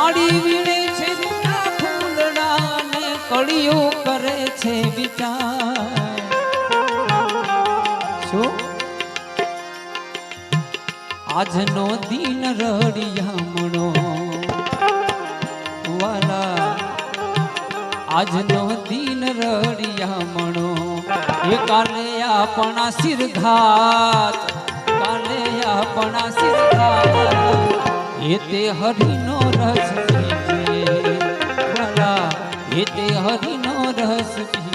માડી વીણે છે ફૂલડા ને કળીઓ કરે છે વિચાર. શું? આજનો દિન રડિયામણો. વાલા, આજનો દિન રડિયામણો. એ કાલે આપણા સિરઘાત કાલે આપણા સિરઘાત એ તે હરિનો રસ પીજીએ વાલા એ તે હરિનો રસ પીજીએ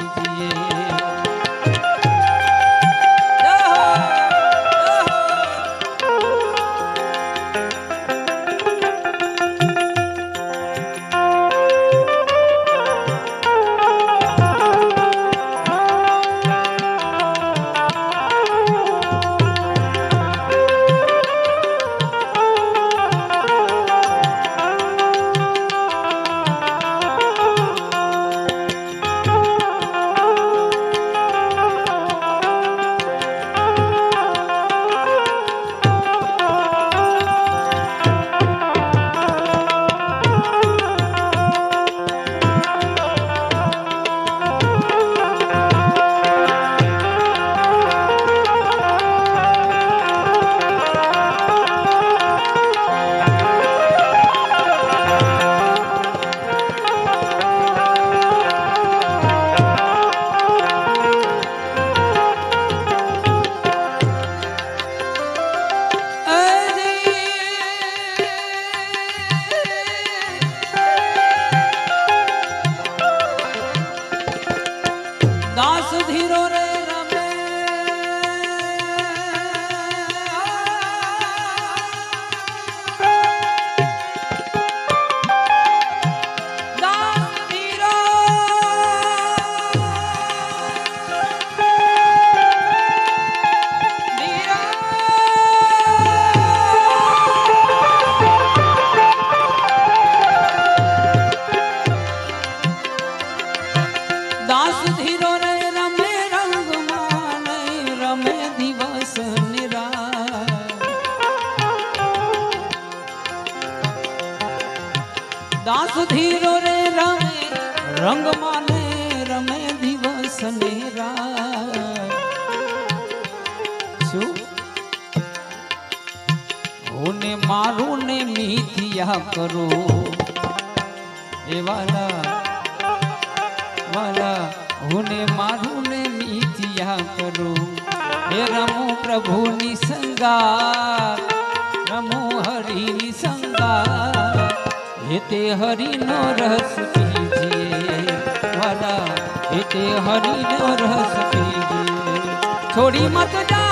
દાસ ધીરો રે દાસ ધીરો રે રમે રંગમાં ને રમે દિવસ ને રાને મારું ને મિથિયા કરો. એ વાલા વાલા હુને મારું ને મિથિયા કરો. એ રમો પ્રભુની સંગા રમો હરિની સંગા હે તે હરિનો રસ પીજીએ વાલા હેતે હરિનો રસ પીજીએ છોડી મત જાવે